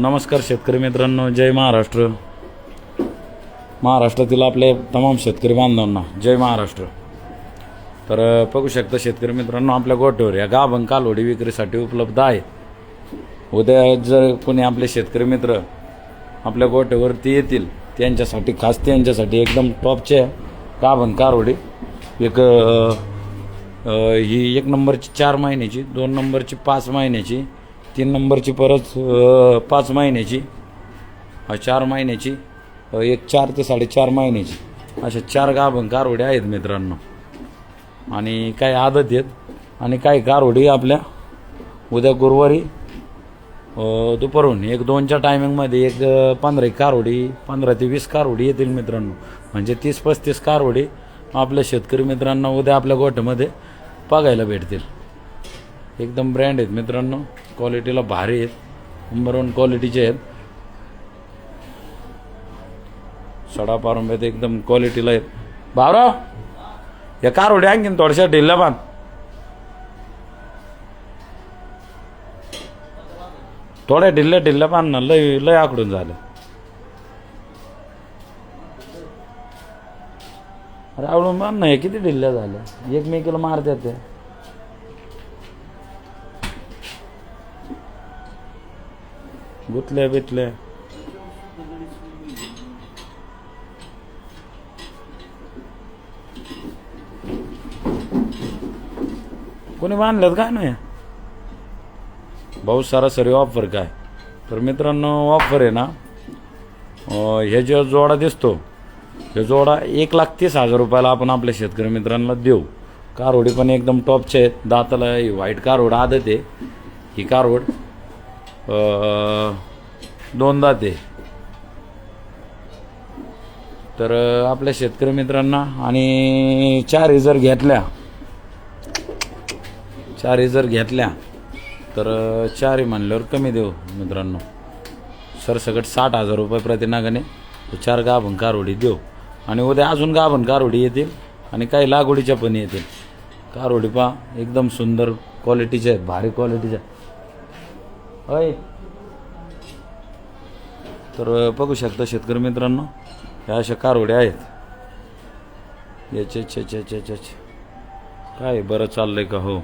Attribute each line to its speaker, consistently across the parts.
Speaker 1: नमस्कार शेतकरी मित्रांनो जय महाराष्ट्र. महाराष्ट्रातील आपले तमाम शेतकरी बांधवांना जय महाराष्ट्र. तर बघू शकता शेतकरी मित्रांनो आपल्या गोठ्यावर या गाभण कालवडी विक्रीसाठी उपलब्ध आहे उद्या जर कोणी आपले शेतकरी मित्र आपल्या गोठ्यावरती येतील त्यांच्यासाठी खास त्यांच्यासाठी एकदम टॉपचे गाभण कारवडी एक ही एक नंबरची चार महिन्याची दोन नंबरची पाच महिन्याची तीन नंबरची परत पाच महिन्याची चार महिन्याची एक चार ते साडेचार महिन्याची. अशा चार गाभण कारवडी आहेत मित्रांनो. आणि काही आदत आहेत. आणि काही गारवडी आपल्या उद्या गुरुवारी दुपारहून दुपारून एक दोनच्या टायमिंगमध्ये एक पंधरा एक कारवडी पंधरा ते वीस कारवडी येतील मित्रांनो. म्हणजे तीस पस्तीस कारवडी आपल्या शेतकरी मित्रांना उद्या आपल्या गोठ्यामध्ये बघायला भेटतील. एकदम ब्रँड आहेत मित्रांनो. क्वालिटीला भारी आहेत. नंबर वन क्वालिटीचे आहेत. सडा पारंब्यात एकदम क्वालिटीला आहेत. भावराव या उड्या आणखीन थोड्याशा ढिल्ल्या बांध. थोड्या ढिल्ल्या ढिल्ल्या बांध ना लय लय आकडून झालं. अरे आवडून बांध ना हे किती ढिल्ल्या झाल्या? एकमेकीला मारतात त्या गुतल्या बितल्या कोणी बांधल्यात काय नाही? भाऊ सरासरी ऑफर काय? तर मित्रांनो ऑफर आहे ना हे जो जोडा दिसतो हे जोडा एक लाख तीस हजार रुपयाला आपण आपल्या शेतकरी मित्रांना देऊ. कारवडी पण एकदम टॉपचे आहेत. दाताला ही व्हाईट कारवड आदत आहे. ही कारवड दोनदा ते. तर आपल्या शेतकरी मित्रांना आणि चार जर घेतल्या. चार जर घेतल्या. तर चार चारही म्हणल्यावर कमी देऊ मित्रांनो. सरसकट साठ हजार रुपये प्रतिनागाने चार गाभण कारोडी देऊ. आणि उद्या अजून गाभण कारोडी येतील आणि काही लागवडीच्या पण येतील. कारोडी पा एकदम सुंदर क्वालिटीच्या आहेत भारी क्वालिटीच्या होय तर बघू शकता शेतकरी मित्रांनो ह्या अशा कारवड्या आहेत. याच्या चे काय बरं चाललंय का हो?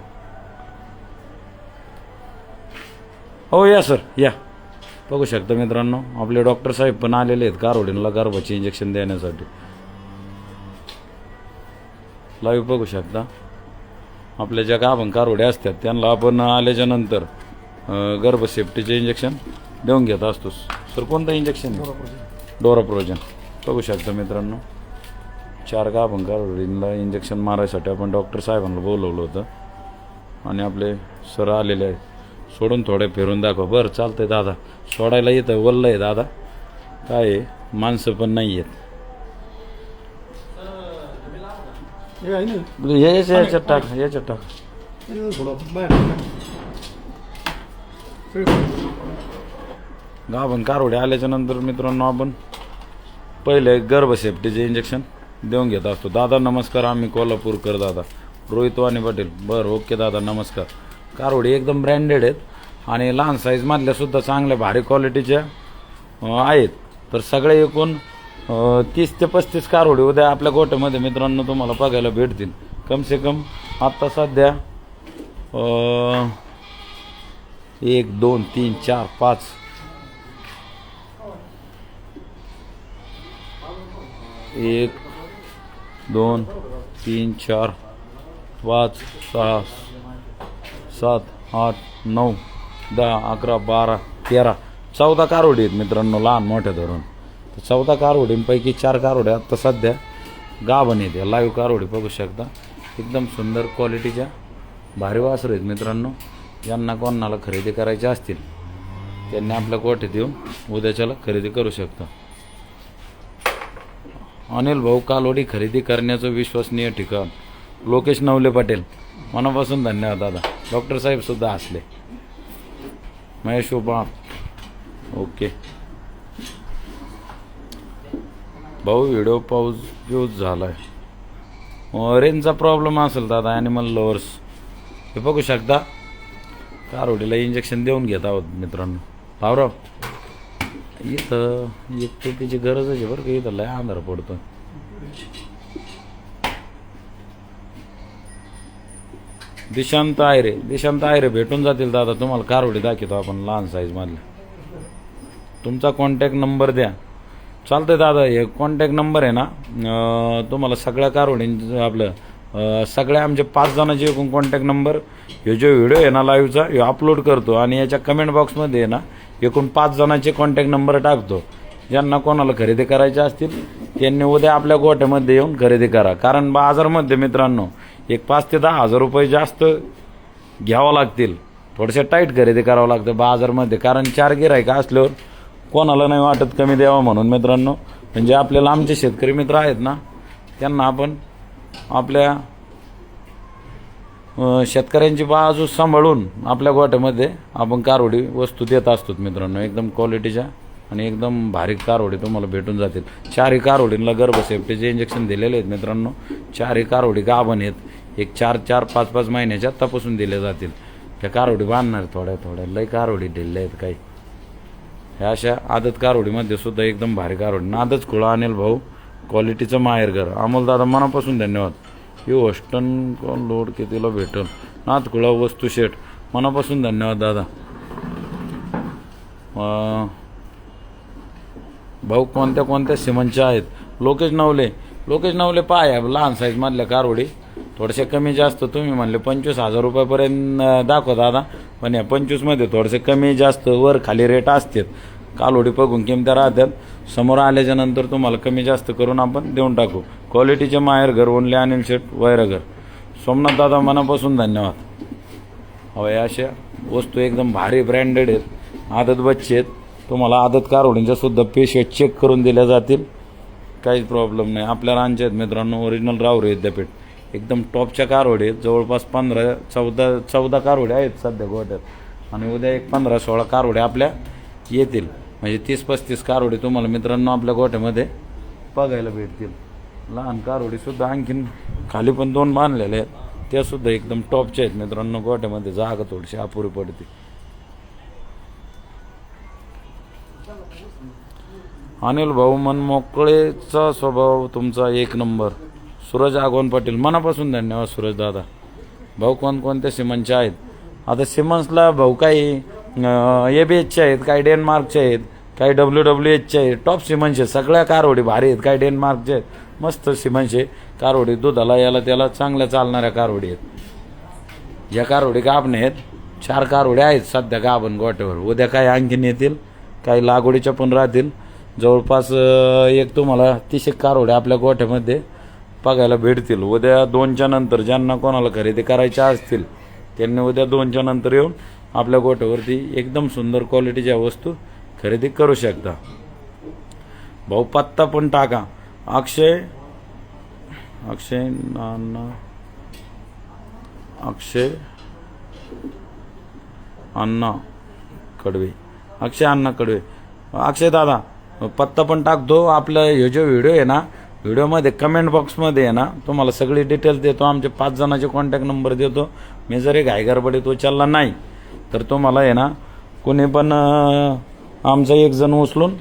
Speaker 1: हो या सर या. बघू शकता मित्रांनो आपले डॉक्टर साहेब पण आलेले आहेत कारवडीला गर्भाचे इंजेक्शन देण्यासाठी. लाईव्ह बघू शकता. आपल्या ज्या गाभण कारवड्या असतात त्यांना आपण आल्याच्यानंतर अं, गर्भ सेफ्टीचे इंजेक्शन देऊन घेत असतो सर कोणतं इंजेक्शन डोराप्रोजन. बघू शकता मित्रांनो. चार गाभण कारवडींना इंजेक्शन मारायसाठी आपण डॉक्टर साहेबांना बोलवलं होतं. आणि आपले सर आलेले आहेत. सोडून थोडे फिरून दाखवा. बरं चालतंय दादा. सोडायला येतं वल्लं आहे दादा. काय आहे, माणसं पण नाही आहेत.
Speaker 2: आहे
Speaker 1: याच्यात टाक याच्यात टाक
Speaker 2: हे थोडं बाहेर टाका. सगळं
Speaker 1: गाभण कारोडे आल्याच्यानंतर मित्रांनो आपण पहिले गर्भ सेफ्टीचे इंजेक्शन देऊन घेत असतो. दादा नमस्कार. आम्ही कोल्हापूरकर दादा. रोहित वाणी पाटील. बरं ओके दादा नमस्कार. कारोडी एकदम ब्रँडेड आहेत आणि लहान साईजमधल्या सुद्धा चांगल्या भारी क्वालिटीच्या आहेत. तर सगळे एकूण तीस ते पस्तीस कारोडी उद्या आपल्या गोट्यामध्ये मित्रांनो तुम्हाला बघायला भेटतील. कम से कम आत्ता सध्या एक दोन तीन चार पाच. एक दोन तीन चार पाच सहा सात आठ नऊ दहा अकरा बारा तेरा. चौदा कारवडी आहेत मित्रांनो लहान मोठ्या धरून. तर चौदा कारवडींपैकी चार कारोड्या आत्ता सध्या गाभण येते लाईव्ह कारवडी बघू शकता. एकदम सुंदर क्वालिटीच्या भारी वासर आहेत मित्रांनो. यांना कोणाला खरेदी करायच्या असतील त्यांनी आपल्या कोठे येऊन उद्याच्याला खरेदी करू शकता. अनिल भाऊ कालोडी खरेदी करण्याचं विश्वसनीय ठिकाण. लोकेश नवले पाटील मनापासून धन्यवाद दादा. डॉक्टर साहेबसुद्धा असले. महेश उबा ओके. भाऊ व्हिडिओ पाऊस यूज झाला आहे रेंजचा प्रॉब्लेम असेल दादा ॲनिमल लवर्स हे बघू शकता. कारोडीला इंजेक्शन देऊन घेत आहोत मित्रांनो. भावराव इथं एक त्याची गरज आहे बरं का इथं लय आंधार पडतो. दिशांत आयरे दिशांत आयरे भेटून जातील दादा तुम्हाला कारोडी दाखवतो आपण लहान साईजमधले तुमचा कॉन्टॅक्ट नंबर द्या. चालतंय दादा हे कॉन्टॅक्ट नंबर आहे ना तुम्हाला सगळ्या कारवडींचं आपलं सगळ्या आमचे पाच जणांचे एकूण कॉन्टॅक्ट नंबर हे जो व्हिडिओ आहे ना लाईव्हचा हे अपलोड करतो आणि याच्या कमेंट बॉक्समध्ये आहे ना एकूण पाच जणांचे कॉन्टॅक्ट नंबर टाकतो. ज्यांना कोणाला खरेदी करायचे असतील त्यांनी उद्या आपल्या गोठ्यामध्ये येऊन खरेदी करा. कारण बाजारमध्ये मित्रांनो एक पाच ते दहा हजार रुपये जास्त घ्यावं लागतील. थोडेसे टाईट खरेदी करावं लागतं बाजारमध्ये. कारण चार गिरायका असल्यावर कोणाला नाही वाटत कमी द्यावं म्हणून मित्रांनो. म्हणजे आपल्याला आमचे शेतकरी मित्र आहेत ना त्यांना आपण आपल्या शेतकऱ्यांची बाजू सांभाळून आपल्या गोठ्यामध्ये आपण कारवडी वस्तू देत असतो मित्रांनो. एकदम क्वालिटीच्या आणि एकदम भारी कारवडी तुम्हाला भेटून जातील. चारही कारवडींना गर्भसेफ्टीचे इंजेक्शन दिलेले आहेत मित्रांनो. चारही कारवडी गाभण आहेत. एक चार चार पाच पाच महिन्याच्या तपासून दिल्या जातील. त्या कारवडी बांधणार थोड्या थोड्या. लय कारवडी दिलेल्या आहेत काही. ह्या अशा आदत कारवडीमध्ये सुद्धा एकदम भारी कारवडी. नादच खुळा अनिल भाऊ. क्वालिटीचं माहेरघर अमोलदादा मनापासून धन्यवाद. ही वेस्टर्न लोड कितीला भेटल? नाथकुळा वस्तू शेट मनापासून धन्यवाद दादा. भाऊ कोणत्या कोणत्या सिमनच्या आहेत? लोकेश नवले. लोकेश नवले पाय लहान साईजमधल्या कारवडी. थोडेसे कमी जास्त तुम्ही म्हणले पंचवीस हजार रुपयापर्यंत दाखवा दादा. पण या पंचवीसमध्ये थोडेसे कमी जास्त वर खाली रेट असतात. कालोडी बघून किमत्या राहतात समोर आल्याच्यानंतर तुम्हाला कमी जास्त करून आपण देऊन टाकू. क्वालिटीचे माहेर घर ओनले अनिल शेट वैरघर सोमनाथ दादा मनापासून धन्यवाद. हवं अशा वस्तू एकदम भारी ब्रँडेड आहेत. आदत बच्चे आहेत. तुम्हाला आदत कारोडींच्यासुद्धा सुद्धा चेक करून दिल्या जातील. काहीच प्रॉब्लेम नाही. आपल्या रांचे आहेत मित्रांनो ओरिजिनल रावरे विद्यापीठ. एकदम टॉपच्या कारवडी आहेत. जवळपास पंधरा चौदा चौदा कारवड्या आहेत सध्या गोट्यात आणि उद्या एक पंधरा सोळा कारवड्या आपल्या येतील. म्हणजे तीस पस्तीस कारोडी तुम्हाला मित्रांनो आपल्या गोठ्यामध्ये बघायला भेटतील. लहान कारोडीसुद्धा आणखीन खाली पण दोन बांधलेले आहेत. त्या सुद्धा एकदम टॉपच्या आहेत मित्रांनो गोठ्यामध्ये जागा थोडीशी अपुरी पडते. अनिल भाऊ मन मोकळेचा स्वभाव तुमचा एक नंबर. सूरज आगवण पाटील मनापासून धन्यवाद सूरज दादा. भाऊ कोणकोणत्या सिमन्सचे आहेत? आता सिमन्सला भाऊ काही ए बी एचचे आहेत काही डेन्मार्कचे आहेत काही डब्ल्यू डब्ल्यू एचचे आहेत टॉप सिमनचे सगळ्या कारवडी भारी आहेत काही डेन्मार्कचे आहेत मस्त सिमनचे कारवडी दुधाला याला त्याला चांगल्या चालणाऱ्या कारवडी आहेत. ज्या कारवडी गाभणे आहेत चार कारवड्या आहेत सध्या गाभण गोट्यावर उद्या काही आणखीन येतील काही लागवडीच्या पण राहतील. जवळपास एक तुम्हाला तीस एक कारवड्या आपल्या गोठ्यामध्ये बघायला भेटतील. उद्या दोनच्या नंतर ज्यांना कोणाला खरेदी करायच्या असतील त्यांनी उद्या दोनच्या नंतर येऊन आपल्या गोठ्यावरती एकदम सुंदर क्वालिटीच्या वस्तू खरेदी करू शकता. भाऊ पत्ता पण टाका. अक्षय अक्षय नाना अक्षय अण्णा कडवे. अक्षय अण्णा कडवे. अक्षय दादा पत्ता पण टाकतो. आपला हे जो व्हिडिओ आहे ना व्हिडिओमध्ये कमेंट बॉक्समध्ये आहे ना तुम्हाला सगळी डिटेल्स देतो. आमचे पाच जणांचे कॉन्टॅक्ट नंबर देतो. मी जरी तो उचलला नाही तर तुम्हाला आहे ना कोणी पण आमचा एक जण उचलून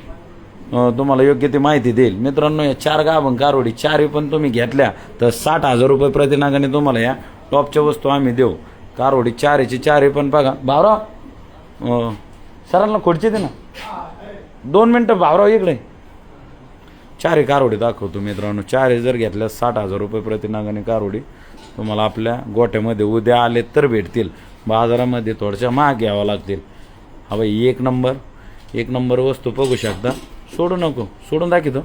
Speaker 1: तुम्हाला योग्य ती माहिती देईल. मित्रांनो या चार गाभण कारोडी चारही पण तुम्ही घेतल्या तर साठ हजार रुपये प्रतिनागाने तुम्हाला या टॉपच्या वस्तू आम्ही देऊ. कारवडी चारीची चारही पण बघा. भावराव सरांना खुर्ची दे ना. दोन मिनटं भावराव इकडे. चारही कारोडी दाखवतो मित्रांनो. चारही जर घेतल्या साठ हजार रुपये प्रतिनागाने कारवडी तुम्हाला आपल्या गोठ्यामध्ये उद्या आले तर भेटतील. बाजारामध्ये थोड्याशा महाग घ्यावं लागतील. हा बाई एक नंबर एक नंबर वस्तू बघू शकता. सोडू नको सोडून दाखवतो.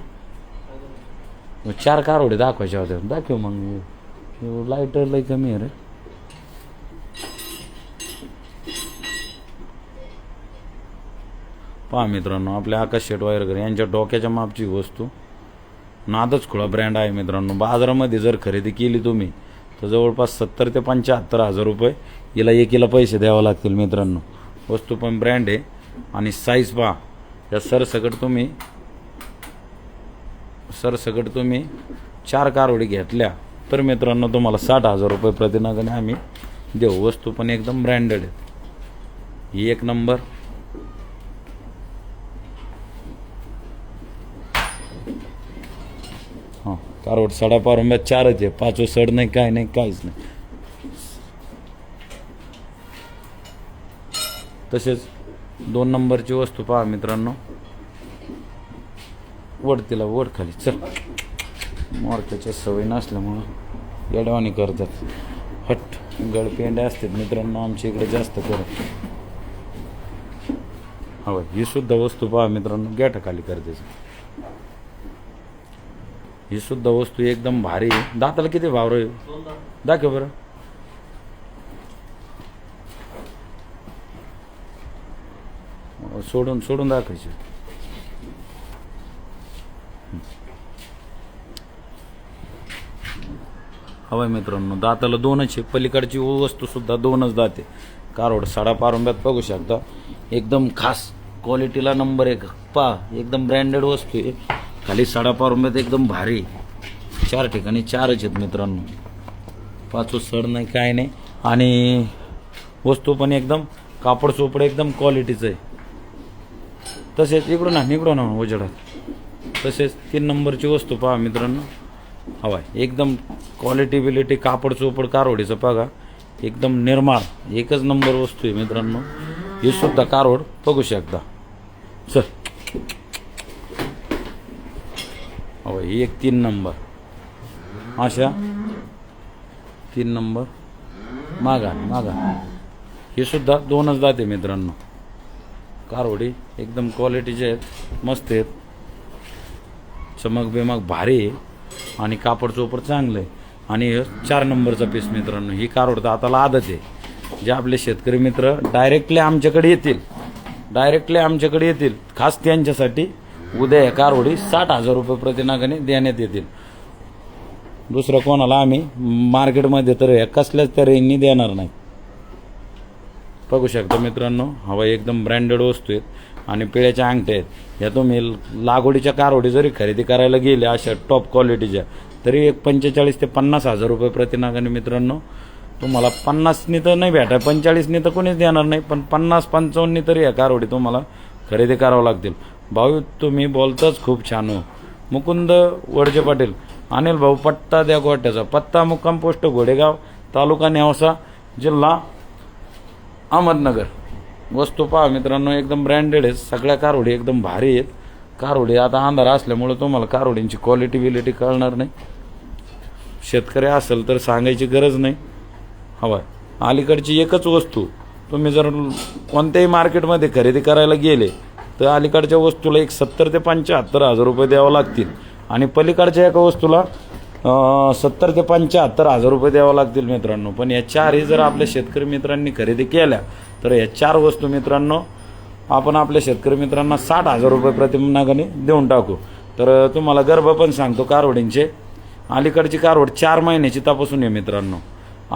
Speaker 1: मग चार कारोडे दाखवायच्या होत्या दाखव मग. लाईटर लई कमी आहे रे. पहा मित्रांनो आपल्या आकाश शेट वायरकर यांच्या डोक्याच्या मापची वस्तू. नादच खुळा ब्रँड आहे मित्रांनो. बाजारामध्ये जर खरेदी केली तुम्ही तर जवळपास सत्तर ते पंच्याहत्तर हजार रुपये याला एकीला पैसे द्यावं लागतील मित्रांनो. वस्तू पण ब्रँड आहे. आणि साईज पहा. या सरसकट तुम्ही सरसकट तुम्ही चार कारवडी घेतल्या. तर मित्रांनो तुम्हाला साठ हजार रुपये प्रतिनागाने आम्ही देऊ. वस्तू पण एकदम ब्रँडेड आहेत. ही एक नंबर हां कारवड सडा पारंब्या चारच आहे. पाचवं सड नाही काय नाही काहीच नाही. तसेच दोन नंबरची वस्तू पहा मित्रांनो. वड तिला वड खाली. चल. मार्केटच्या सवय नसल्यामुळं येडवाणी करतात. हट. गळपेंड्या असतात मित्रांनो आमच्या इकडे जास्त करत हवं ही सुद्धा वस्तू पहा मित्रांनो गॅट खाली करते ही सुद्धा वस्तू एकदम भारी आहे. दाताला किती भाव रे दाखव बरं. सोडून सोडून दाखवायचे. हवाय मित्रांनो दाताला दोनच आहे. पलीकडची वस्तू सुद्धा दोनच दाते. कारोड साडा पारंब्यात बघू शकता. एकदम खास क्वालिटीला नंबर एक. पा एकदम ब्रँडेड वस्तू आहे. खाली साडा पारंब्यात एकदम भारी चार ठिकाणी चारच आहेत मित्रांनो. पाचवं सड नाही काय नाही. आणि वस्तू पण एकदम कापड चोपड एकदम क्वालिटीचं आहे. तसेच इकडून ना इकडून ना उजेडात. तसेच तीन नंबरची वस्तू पहा मित्रांनो. हवाय एकदम क्वालिटी बिलिटी कापड चोपड कारवडीचं बघा. एकदम निर्माण. एकच नंबर वस्तू आहे मित्रांनो. हे सुद्धा कारवड बघू शकता. सर हो ही एक तीन नंबर. अशा. तीन नंबर. मागा मागा. हे सुद्धा दोनच दाते मित्रांनो. कारवडी एकदम क्वालिटीचे आहेत मस्त आहेत. चमक बिमक भारी आहे. आणि कापड चोपड चांगलं आहे आणि चार नंबरचा पीस मित्रांनो ही कारवड तर आताला आदत आहे. जे आपले शेतकरी मित्र डायरेक्टली आमच्याकडे येतील. डायरेक्टली आमच्याकडे येतील. खास त्यांच्यासाठी उद्या या कारवडी साठ हजार रुपये प्रतिनागाने देण्यात येतील. दुसरं कोणाला आम्ही मार्केटमध्ये तर या कसल्याच तऱ्हेने देणार नाही. बघू शकता मित्रांनो हवा एकदम ब्रँडेड वस्तू आहेत आणि पिळ्याच्या अंगठ्या आहेत. या तुम्ही लागवडीच्या कारवडी जरी खरेदी करायला गेले अशा टॉप क्वालिटीच्या तरी एक पंचेचाळीस ते पन्नास हजार रुपये प्रतिनागाने मित्रांनो तुम्हाला पन्नासनी तर नाही भेटा पंचेचाळीसनी तर कोणीच देणार नाही पण पन्नास पंचावन्ननी तरी या कारवडी तुम्हाला खरेदी करावं लागतील. भाऊ तुम्ही बोलताच खूप छान हो. मुकुंद वडजे पाटील अनिल भाऊ पत्ता द्या गोट्याचा पत्ता मुक्काम पोस्ट घोडेगाव तालुका नेवसा जिल्हा अहमदनगर. वस्तू पहा मित्रांनो एकदम ब्रँडेड आहेत. सगळ्या कारवडी एकदम भारी आहेत. कारवडी आता अंधार असल्यामुळं तुम्हाला कारवडींची क्वालिटी बिलिटी कळणार नाही. शेतकरी असेल तर सांगायची गरज नाही. हवाय अलीकडची एकच वस्तू तुम्ही जर कोणत्याही मार्केटमध्ये खरेदी करायला गेले तर अलीकडच्या वस्तूला एक सत्तर ते पंच्याहत्तर हजार रुपये द्यावं लागतील. आणि पलीकडच्या एका वस्तूला सत्तर ते पंच्याहत्तर हजार रुपये द्यावं लागतील मित्रांनो. पण या चारही जर आपल्या शेतकरी मित्रांनी खरेदी केल्या तर या चार वस्तू मित्रांनो आपण आपल्या शेतकरी मित्रांना साठ हजार रुपये प्रतिनागाने देऊन टाकू. तर तुम्हाला गर्भ पण सांगतो कारवडींचे. अलीकडची कारवड चार महिन्याची तपासून आहे मित्रांनो.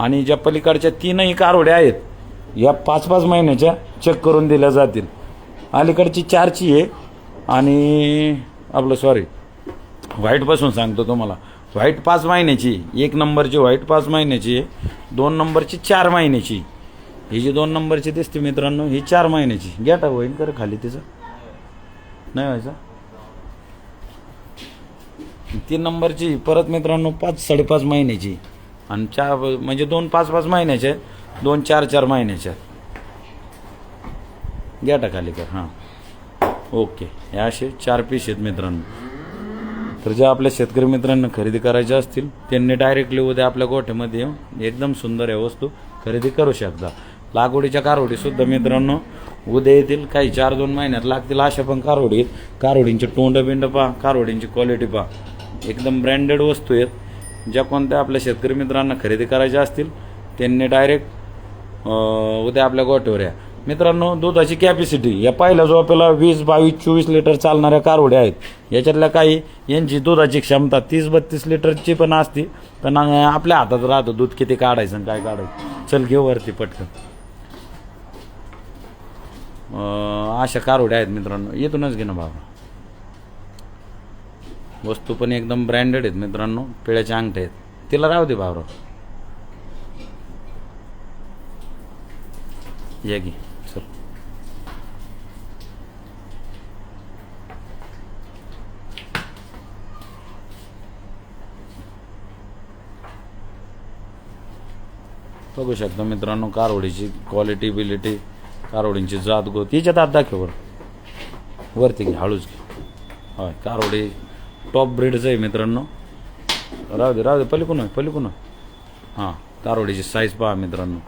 Speaker 1: आणि ज्या पलीकडच्या तीनही कारवड्या आहेत या पाच पाच महिन्याच्या चेक करून दिल्या जातील. अलीकडची चारची आहे आणि आपलं सॉरी व्हाईटपासून सांगतो तुम्हाला. व्हाईट पाच महिन्याची एक नंबरची व्हाईट पाच महिन्याची आहे दोन नंबरची चार महिन्याची. ही जी दोन नंबरची दिसते मित्रांनो ही चार महिन्याची. घ्या टाक होईल कर खाली तिचं. नाही व्हायचं? तीन नंबरची परत मित्रांनो पाच साडेपाच महिन्याची. आणि चार म्हणजे दोन पाच पाच महिन्याचे दोन चार चार महिन्याच्या घ्या टाक खाली कर हां. ओके हे असे चार पीस आहेत मित्रांनो. तर ज्या आपल्या शेतकरी मित्रांना खरेदी करायच्या असतील त्यांनी डायरेक्टली उद्या आपल्या गोठ्यामध्ये येऊन एकदम सुंदर आहे वस्तू खरेदी करू शकता. लागवडीच्या कारवडीसुद्धा मित्रांनो उद्या येतील काही चार दोन महिन्यात लागतील अशा पण कारवडी आहेत. कारवडींचे तोंड बिंड पहा कारवडींची क्वालिटी पहा. एकदम ब्रँडेड वस्तू आहेत. ज्या कोणत्या आपल्या शेतकरी मित्रांना खरेदी करायच्या असतील त्यांनी डायरेक्ट उद्या आपल्या गोठ्यावर या. मित्रांनो दुधाची कॅपॅसिटी या पहिल्या जो आपल्याला वीस बावीस चोवीस लिटर चालणाऱ्या कारवड्या आहेत. याच्यातल्या काही यांची दुधाची क्षमता तीस बत्तीस लिटरची पण असते. पण आपल्या हातात राहतं दूध. किती काढायचं आणि काय काढायचं? चल घेऊ वरती पटकन. अशा कारवड्या आहेत मित्रांनो. येथूनच घे ना बाबा. वस्तू पण एकदम ब्रँडेड आहेत मित्रांनो. पिळ्याच्या अंगठ्या आहेत. तिला राहू दे बाबराव या की चल बघू शकता मित्रांनो कारवडीची क्वालिटी बिलिटी कारवडींची जात गोत हिच्या आत दाखव बरं. वरती घे हळूच घे. होय कारवडी टॉप ब्रीडचं आहे मित्रांनो. राहू दे राहू दे पलिकून आहे पलिकून हां कारवडीची साईज पहा मित्रांनो.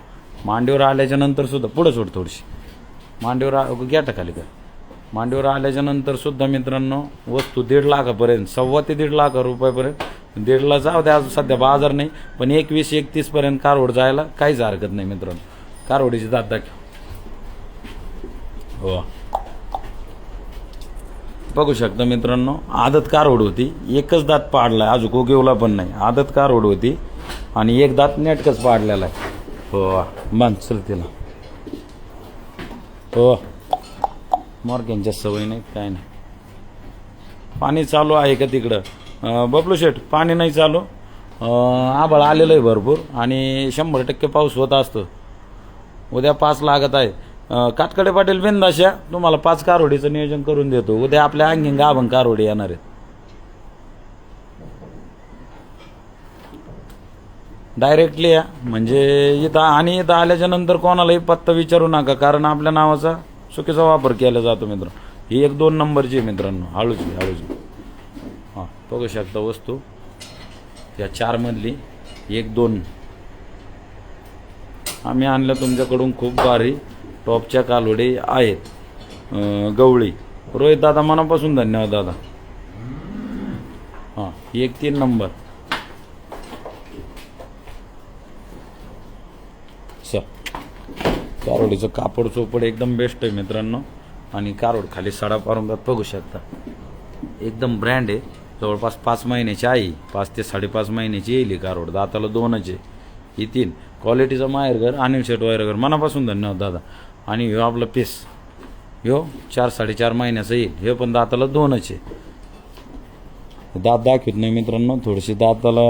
Speaker 1: मांडीवर आल्याच्यानंतर सुद्धा पुढं सोड थोडीशी. मांडीवर आ- खाली का मांडीवर आल्याच्यानंतर सुद्धा मित्रांनो वस्तू दीड लाखापर्यंत सव्वा ते दीड लाख रुपयापर्यंत दीडला जाऊ द्या आज सध्या बाजार नाही पण एकवीस एकतीस पर्यंत कारवड जायला काहीच हरकत नाही मित्रांनो. कारवडीची दात दाखव. हो. बघू शकता मित्रांनो आदत कारवड होती एकच दात पाडलाय अजून कोगेवला पण नाही. आदत कारवड होती आणि एक दात नेटकच पाडलेला आहे. हो मान चल तिला. हो. मॉर्गेनच्या सवय नाही काय नाही. पाणी चालू आहे का तिकडं? बबलू शेठ पाणी नाही चालू. आभाळ आलेलं आहे भरपूर आणि शंभर टक्के पाऊस होत असतो. उद्या पाच लागत आहे. काटकडे पाटील बिंदाशा तुम्हाला पाच कारवडीचं नियोजन करून देतो. उद्या आपल्या अंगी गाभण कारवडी येणार आहेत. डायरेक्टली या. म्हणजे इथं आणि इथं आल्याच्यानंतर कोणालाही पत्ता विचारू नका कारण आपल्या नावाचा चुकीचा वापर केला जातो मित्र ही एक दोन नंबरची आहे मित्रांनो. हळूच हळूची हळूच बघू शकता वस्तू. या चारमधली एक दोन. आम्ही आणलं तुमच्याकडून खूप भारी. टॉपच्या कालोडे आहेत. गवळी. रोहित दादा मनापासून धन्यवाद दादा. हां एक तीन नंबर. स कारोडीचं कापड चोपड एकदम बेस्ट आहे मित्रांनो. आणि कारोड खाली साडा पारुंगात बघू शकता. एकदम ब्रँड आहे. जवळपास पाच महिन्याची आई पाच ते साडेपाच महिन्याची येईल ही कारोड दाताला दोनच आहे. ही तीन. क्वालिटीचं माहेरघर अनिल शेट वायरघर मनापासून धन्यवाद दादा. आणि ह्यो आपलं पीस ह्यो चार साडेचार महिन्याचं येईल. हे पण दाताला दोनच आहे. दात दाखवत नाही मित्रांनो. थोडीशी दाताला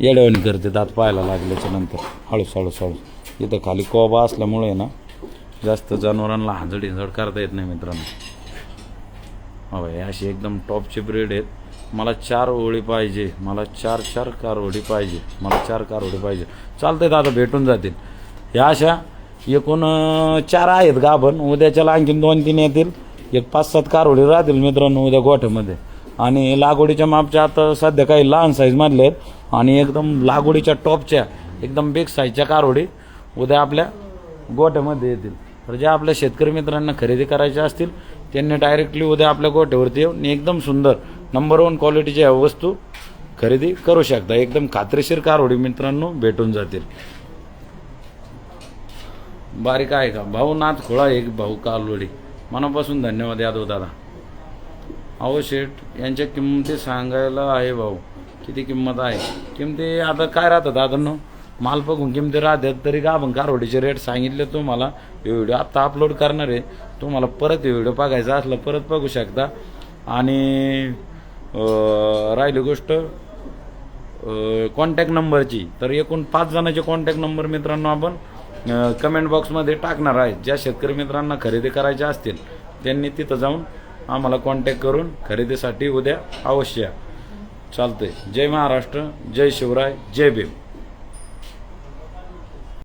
Speaker 1: येड्यावानी करते दात पाहायला लागल्याच्या नंतर. हळूस हळूस हळूस. इथं खाली कोबा असल्यामुळे ना जास्त जनावरांना हांजड हिंजड करता येत नाही मित्रांनो. हो अशी एकदम टॉपचे ब्रेड आहेत. मला चार ओळी पाहिजे. मला चार चार कारवडी पाहिजे. मला चार कारवडी पाहिजे. चालतंय दादा भेटून जातील. ह्या अशा एकूण चार आहेत गाभण. उद्याच्याला आणखीन दोन तीन येतील. एक पाच सात कारवडी राहतील मित्रांनो उद्या गोठ्यामध्ये. आणि लागवडीच्या मापच्या आता सध्या काही लहान साईजमधले आहेत. आणि एकदम लागवडीच्या टॉपच्या एकदम बिग साईजच्या कारवडी उद्या आपल्या गोठ्यामध्ये येतील. तर ज्या आपल्या शेतकरी मित्रांना खरेदी करायच्या असतील त्यांनी डायरेक्टली उद्या आपल्या गोठ्यावरती येऊन एकदम सुंदर नंबर वन क्वालिटीच्या वस्तू खरेदी करू शकता. एकदम खात्रीशीर कारवडी मित्रांनो भेटून जातील. बारीक आहे का? भाऊ नाथ खोळा एक भाऊ कालवडी मनापासून धन्यवाद यादव दादा. अहो शेठ यांच्या किंमती सांगायला आहे भाऊ. किती किंमत आहे? किमती आता काय राहतात दादांनो? माल बघून किमती राहतात तरी का आपण कारवडीचे रेट सांगितले तुम्हाला. हे व्हिडिओ आत्ता अपलोड करणार आहे. तुम्हाला परत हे व्हिडिओ बघायचा असला परत बघू शकता. आणि राहिली गोष्ट कॉन्टॅक्ट नंबरची तर एकूण पाच जणांचे कॉन्टॅक्ट नंबर मित्रांनो आपण कमेंट बॉक्समध्ये टाकणार आहे. ज्या शेतकरी मित्रांना खरेदी करायच्या असतील त्यांनी तिथं जाऊन आम्हाला कॉन्टॅक्ट करून खरेदीसाठी उद्या अवश्य या. चालतंय. जय महाराष्ट्र जय शिवराय जय भीम.